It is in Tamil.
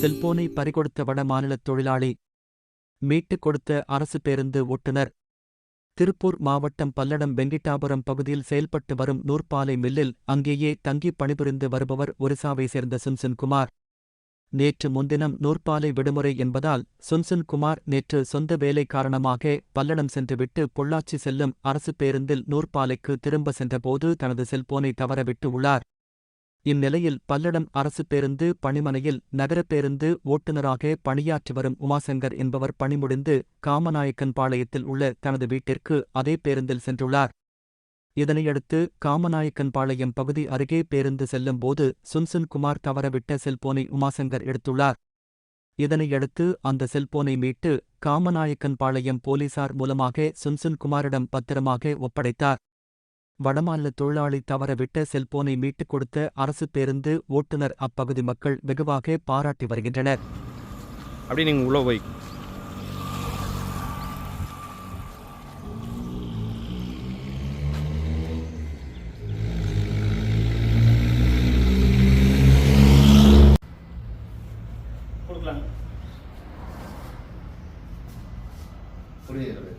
செல்போனை பறிகொடுத்த வடமாநில தொழிலாளி மீட்டுக் கொடுத்த அரசு பேருந்து ஓட்டுநர். திருப்பூர் மாவட்டம் பல்லடம் வெங்கிட்டாபுரம் பகுதியில் செயல்பட்டு வரும் நூற்பாலை மில்லில் அங்கேயே தங்கி பணிபுரிந்து வருபவர் ஒரிசாவை சேர்ந்த சிம்சன் குமார் நேற்று முன்தினம் நூற்பாலை விடுமுறை என்பதால் சுன்சன் குமார் நேற்று சொந்த வேலை காரணமாக பல்லடம் சென்றுவிட்டு பொள்ளாச்சி செல்லும் அரசு பேருந்தில் நூற்பாலைக்கு திரும்ப சென்றபோது தனது செல்போனை தவறவிட்டு உள்ளார். இந்நிலையில் பல்லடம் அரசு பேருந்து பணிமனையில் நகரப்பேருந்து ஓட்டுநராக பணியாற்றி வரும் உமாசங்கர் என்பவர் பணிமுடிந்து காமநாயக்கன் பாளையத்தில் உள்ள தனது வீட்டிற்கு அதே பேருந்தில் சென்றுள்ளார். இதனையடுத்து காமநாயக்கன் பாளையம் பகுதி அருகே பேருந்து செல்லும்போது சுன்சுன் குமார் தவறவிட்ட செல்போனை உமாசங்கர் எடுத்துள்ளார். இதனையடுத்து அந்த செல்போனை மீட்டு காமநாயக்கன் பாளையம் போலீசார் மூலமாக சுன்சுன் குமாரிடம் பத்திரமாக ஒப்படைத்தார். வடமாநில தொழிலாளி தவறவிட்ட செல்போனை மீட்டுக் கொடுத்த அரசு பேருந்து ஓட்டுநர் அப்பகுதி மக்கள் வெகுவாக பாராட்டி வருகின்றனர். அப்படி நீங்கள் உள்ளே போய் கொடுக்கலாம் புரியுது.